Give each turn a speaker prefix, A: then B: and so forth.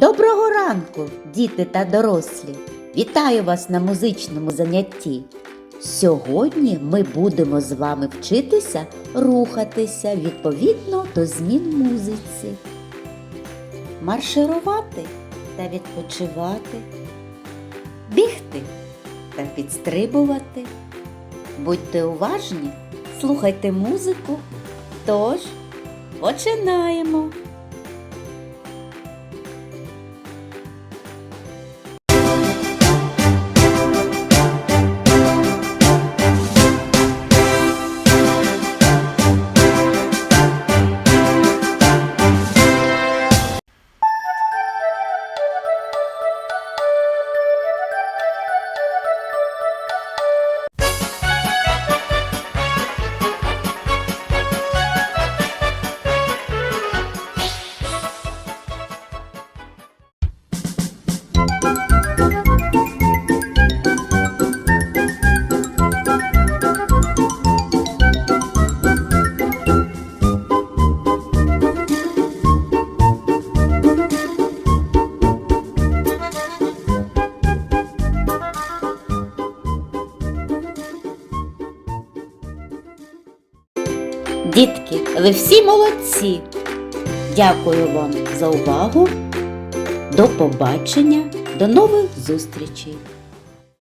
A: Доброго ранку, діти та дорослі! Вітаю вас на музичному занятті. Сьогодні ми будемо з вами вчитися рухатися відповідно до змін музиці, марширувати та відпочивати, бігти та підстрибувати. Будьте уважні, слухайте музику. Тож, починаємо! Дітки, ви всі молодці. Дякую вам за увагу. До побачення, до нових зустрічей!